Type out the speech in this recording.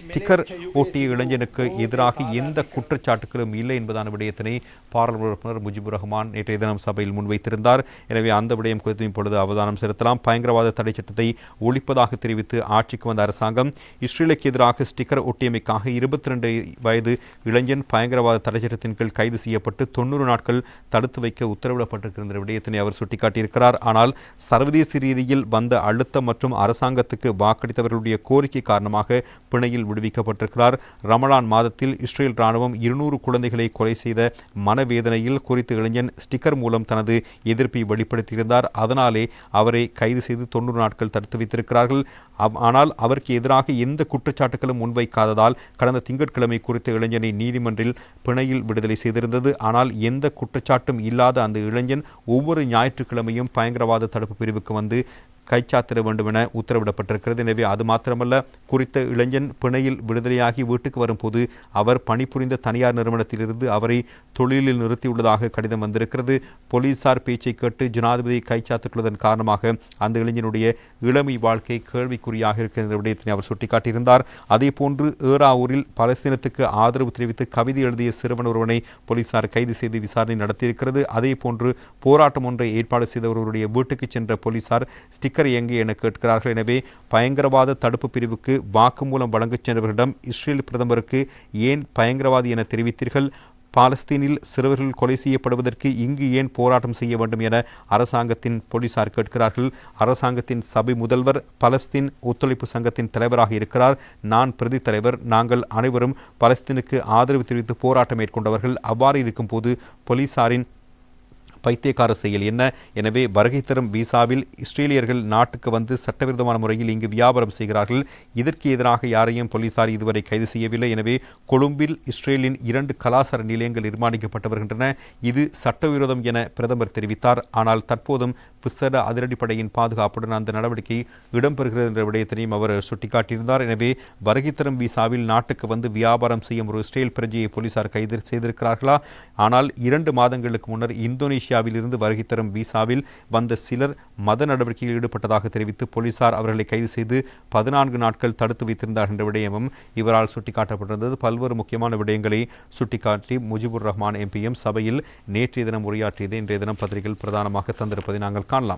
Sticker ஒட்டிய இளைஞனுக்கு எதிராக எந்த குற்றச்சாட்டுகளும் இல்லை என்பதான விடயத்தினை பாராளுமன்ற உறுப்பினர் முஜிபுர் ரஹ்மான் நேற்றைய தினம் சபையில் முன்வைத்திருந்தார். எனவே அந்த விடயம் குறித்து இப்பொழுது அவதானம் செலுத்தலாம். பயங்கரவாத தடை சட்டத்தை ஒழிப்பதாக தெரிவித்து ஆட்சிக்கு வந்த அரசாங்கம் இஸ்ரேலுக்கு எதிராக ஸ்டிக்கர் ஒட்டியமைக்காக இருபத்தி ரெண்டு வயது இளைஞன் பயங்கரவாத தடை சட்டத்தின் கீழ் கைது செய்யப்பட்டு தொண்ணூறு நாட்கள் தடுத்து வைக்க உத்தரவிடப்பட்டிருக்கின்ற விடயத்தினை அவர் சுட்டிக்காட்டியிருக்கிறார். ஆனால் சர்வதேச ரீதியில் வந்த அழுத்தம் மற்றும் அரசாங்கத்துக்கு வாக்களித்தவர்களுடைய கோரிக்கை காரணமாக பிணையில் விடுவிக்கப்பட்டிருக்கிறார். ரமலான் மாதத்தில் இஸ்ரேல் ராணுவம் இருநூறு குழந்தைகளை கொலை செய்த மனவேதனையில் குறித்த இளைஞன் ஸ்டிக்கர் மூலம் தனது எதிர்ப்பை வெளிப்படுத்தியிருந்தார். அதனாலே அவரை கைது செய்து தொண்ணூறு நாட்கள் தடுத்து வைத்திருக்கிறார்கள். ஆனால் அவருக்கு எதிராக எந்த குற்றச்சாட்டுகளும் முன்வைக்காததால் கடந்த திங்கட்கிழமை குறித்த இளைஞனை நீதிமன்றில் பிணையில் விடுதலை செய்திருந்தது. ஆனால் எந்த குற்றச்சாட்டும் இல்லாத அந்த இளைஞன் ஒவ்வொரு ஞாயிற்றுக்கிழமையும் பயங்கரவாத தடுப்பு பிரிவுக்கு வந்து கைச்சாத்திட வேண்டும் என உத்தரவிடப்பட்டிருக்கிறது. எனவே அது மாத்திரமல்ல குறித்த இளைஞன் பிணையில் விடுதலையாகி வீட்டுக்கு வரும்போது அவர் பணிபுரிந்த தனியார் நிறுவனத்திலிருந்து அவரை தொழிலில் நிறுத்தியுள்ளதாக கடிதம் வந்திருக்கிறது. போலீசார் பேச்சை கேட்டு ஜனாதிபதி கைச்சாத்திட்டுள்ளதன் காரணமாக அந்த இளைஞனுடைய இளமை வாழ்க்கை கேள்விக்குறியாக இருக்கின்ற விடயத்தினை அவர் சுட்டிக்காட்டியிருந்தார். அதே போன்று ஏறாவூரில் பலஸ்தீனத்துக்கு ஆதரவு தெரிவித்து கவிதை எழுதிய சிறுவன் ஒருவனை போலீசார் கைது செய்து விசாரணை நடத்தியிருக்கிறது. அதே போன்று போராட்டம் ஒன்றை ஏற்பாடு செய்த ஒருவருடைய வீட்டுக்கு சென்ற போலீசார் ஸ்டிக் ஸ்பீக்கர் எங்கே என கேட்கிறார்கள். எனவே பயங்கரவாத தடுப்பு பிரிவுக்கு வாக்குமூலம் வழங்கச் சென்றவர்களிடம் இஸ்ரேல் பிரதமருக்கு ஏன் பயங்கரவாதி என தெரிவித்தீர்கள்? பாலஸ்தீனில் சிறுவர்கள் கொலை செய்யப்படுவதற்கு இங்கு ஏன் போராட்டம் செய்ய வேண்டும் என அரசாங்கத்தின் போலீசார் கேட்கிறார்கள். அரசாங்கத்தின் சபை முதல்வர் பலஸ்தீன் ஒத்துழைப்பு சங்கத்தின் தலைவராக இருக்கிறார். நான் பிரதி தலைவர் நாங்கள் அனைவரும் பலஸ்தீனுக்கு ஆதரவு தெரிவித்து போராட்டம் மேற்கொண்டவர்கள். அவ்வாறு இருக்கும்போது போலீசாரின் பைத்தியக்கார செயல் என்ன? எனவே வருகை தரும் விசாவில் இஸ்ரேலியர்கள் நாட்டுக்கு வந்து சட்டவிரோதமான முறையில் இங்கு வியாபாரம் செய்கிறார்கள். இதற்கு எதிராக யாரையும் போலீசார் இதுவரை கைது செய்யவில்லை. எனவே கொழும்பில் இஸ்ரேலின் இரண்டு கலாசார நிலையங்கள் நிர்மாணிக்கப்பட்டு வருகின்றன. இது சட்டவிரோதம் என பிரதமர் தெரிவித்தார். ஆனால் தற்போதும் விசேட அதிரடிப்படையின் பாதுகாப்புடன் அந்த நடவடிக்கை இடம்பெறுகிறது என்ற விடயத்தினையும் அவர் சுட்டிக்காட்டியிருந்தார். எனவே வருகை தரும் விசாவில் நாட்டுக்கு வந்து வியாபாரம் செய்யும் ஒரு இஸ்ரேல் பிரஜையை போலீசார் கைது செய்திருக்கிறார்களா? ஆனால் இரண்டு மாதங்களுக்கு முன்னர் இந்தோனேஷியா இருந்து வருகை தரும் விசாவில் வந்த சிலர் மத நடவடிக்கையில் ஈடுபட்டதாக தெரிவித்து போலீசார் அவர்களை கைது செய்து பதினான்கு நாட்கள் தடுத்து வைத்திருந்தார் என்ற விடயமும் இவரால் சுட்டிக்காட்டப்பட்டிருந்தது. பல்வேறு முக்கியமான விடயங்களை சுட்டிக்காட்டி முஜிபுர் ரஹ்மான் எம்பியும் சபையில் நேற்றைய தினம் உரையாற்றியது. இன்றைய தினம் பத்திரிகையில் பிரதானமாக தந்திருப்பதை நாங்கள் காணலாம்.